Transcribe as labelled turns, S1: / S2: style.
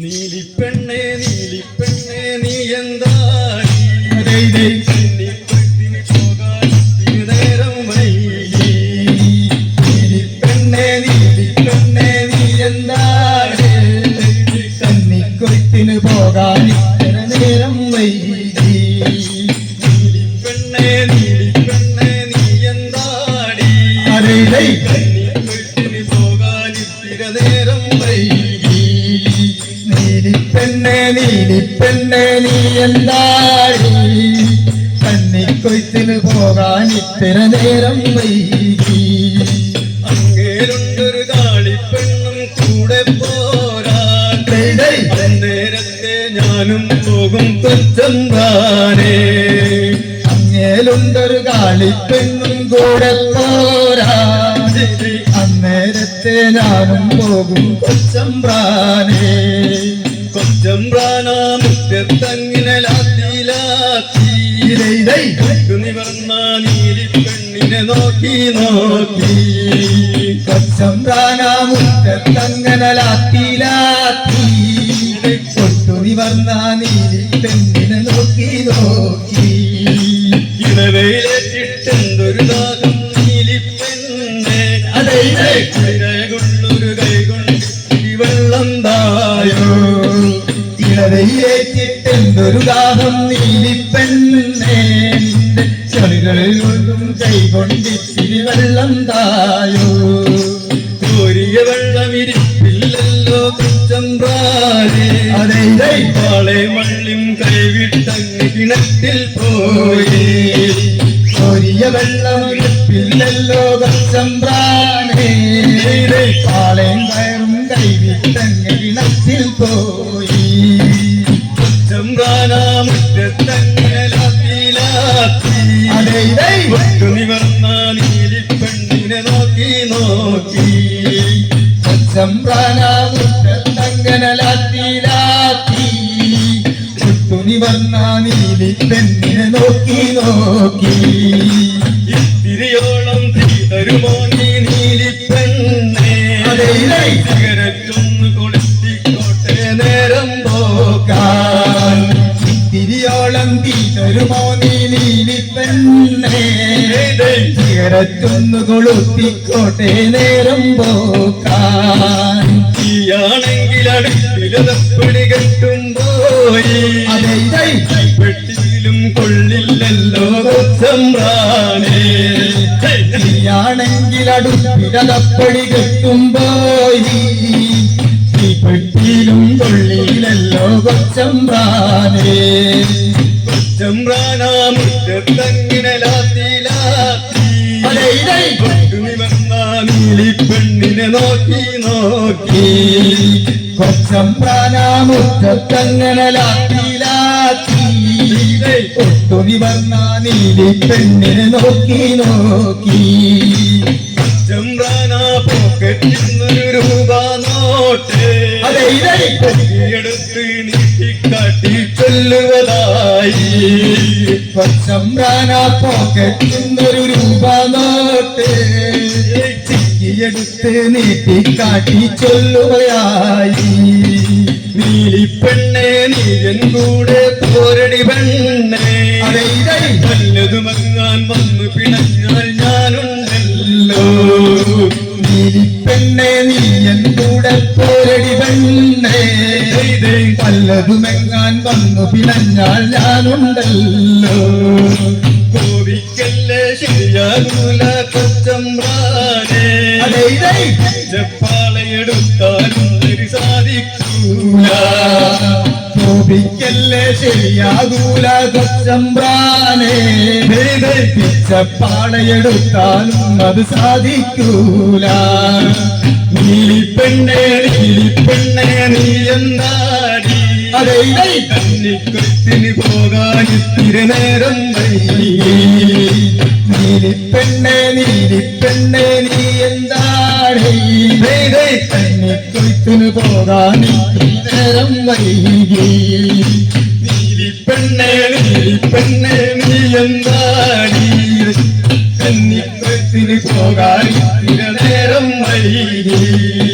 S1: നീലിപ്പെണ്ണേ നീലിപ്പെണ്ണേ നീ കന്നിപ്പെട്ടിന് പോകാൻ നേരം വൈകി.
S2: നീലിപ്പെണ്ണേ നീലിപ്പെണ്ണേ നീ എന്താടി? കന്നിക്കൊയ്ത്തിന് പോകാൻ നേരം വൈകി.
S1: നീലിപ്പെണ്ണേ പെണ്ണെ നീ
S2: എന്താണ് കന്നിക്കൊയ്ത്തിന് പോകാൻ ഇത്ര നേരം വൈകി.
S1: അങ്ങേരുണ്ടൊരു കാളിപ്പെണ്ണും കൂടെ പോരാൻ നേരത്തെ ഞാനും പോകും കൊച്ചമ്പാനേ
S2: അങ്ങേലുണ്ടൊരു കാളിപ്പെണ്ണും കൂടെ പോരാ. അന്നേരത്തെ ഞാനും പോകും കൊച്ചമ്പ്രാനേ
S1: കൊച്ചമ്പ്രാനാ മുറ്റത്തങ്ങിനെ നിവർന്ന നീലി പെണ്ണിനെ നോക്കി നോക്കി
S2: കൊച്ചമ്പ്രാന മുറ്റത്തങ്ങനെ ലാത്തിലാത്തി കൊട്ടു നിവർന്ന നീലി പെണ്ണിനെ നോക്കി നോക്കി
S1: ഇടവയിലേറ്റിട്ടെന്തൊരു ദാഹം നീലി പെണ്ണെ
S2: അതെ ഇളവയിലേറ്റിട്ടെന്തൊരു ദാഹം നീലിപ്പെണ്ണേ. നിന്റെ ഒന്നും കൊണ്ടും കൈകൊണ്ടിത്തിരി വെള്ളം തായോ.
S1: കോരിയ വെള്ളം ഇരിപ്പില്ലല്ലോ കൊച്ചമ്പ്രാനെ
S2: അതെ
S1: പാളെ മള്ളിയും കൈവിട്ടങ്ങ് കിണറ്റിൽ പോയി.
S2: കോരിയ വെള്ളം ഇരിപ്പില്ലല്ലോ കച്ചമ്പ്രാനേ
S1: പെണ്ണിനെ നോക്കി നോക്കി.
S2: കൊച്ചമ്പ്രാനാമുറ്റത്തങ്ങനെ ലാത്തി ലാത്തി ചുട്ടുനി വന്ന നീലി പെണ്ണിനെ നോക്കി നോക്കി.
S1: ഇത്തിരിയോളം തീ തരുമോ നീ നീലി പെണ്ണെ
S2: തരുമോ നീ നീലി പെണ്ണേ സിഗരറ്റൊന്നു കൊളുത്തിക്കോട്ടെ നേരം പോക്കാൻ
S1: തീയാണെങ്കിൽ അടുപ്പിലതപ്പടി കെട്ടുമ്പോയി
S2: അതെ. ദൈ
S1: പെട്ടിയിലും കൊള്ളില്ലല്ലോ കൊച്ചമ്പ്രാനെ
S2: നീയാണെങ്കിൽ അടുപ്പിരതപ്പടി കെട്ടുമ്പോയി ഈ പെട്ടിയിലും കൊള്ളിയിലല്ലോ കൊച്ചമ്പ്രാനേ.
S1: പെണ്ണിനെ നോക്കി നോക്കി.
S2: കൊച്ചമ്പ്രാനാമുറ്റത്തങ്ങനെ ലാത്തി ലാത്തി ഒട്ടുനി വന്ന നീലി പെണ്ണിനെ നോക്കി നോക്കി. കൊച്ചമ്പ്രാന പോക്കറ്റിന്നൊരു രൂപ നോട്ട്. ചിക്കിയെടുത്ത് നീട്ടിക്കാട്ടി ചൊല്ലുകയായി.
S1: നീലി പെണ്ണെ നീയൻ കൂടെ പോരടി പെണ്ണെ വല്ലതുമങ്ങാൻ വന്നു പിണഞ്ഞാൽ ഞാനുണ്ടല്ലോ.
S2: നീലിപ്പെണ്ണേ നീ എൻ കൂടെ പോരടി പെണ്ണേ. പല്ലതുമെങ്ങാൻ വന്നു പിണഞ്ഞാൽ ഞാനുണ്ടല്ലോ.
S1: കോവിക്കല്ലേ ശരിയാകൂല കൊച്ചമ്പ്രാനെ ഒരു സാധിക്കൂല.
S2: കോപിക്കല്ലേ ശരിയാകൂല കൊച്ചമ്പ്രാനേ പിച്ചപ്പാളയെടുത്താലും അത് സാധിക്കൂല.
S1: നീലിപ്പെണ്ണേ നീലിപ്പെണ്ണേ നീ എന്താടി? കന്നിക്കൊത്തിന് പോകാൻ ഇത്തിരി നേരം
S2: നീലിപ്പെണ്ണെ നീലിപ്പെണ്ണെ നീ എന്താണ് കണ്ണിക്കൊയ്ത്തിന് പോകാൻ നേരം വൈകി
S1: നീലിപ്പെണ്ണെ നീലിപ്പെണ്ണെ നീ എന്താണ് കന്നിക്കൊത്തിന് പോകാൻ ഇത്തിരി
S2: നേരം വൈകി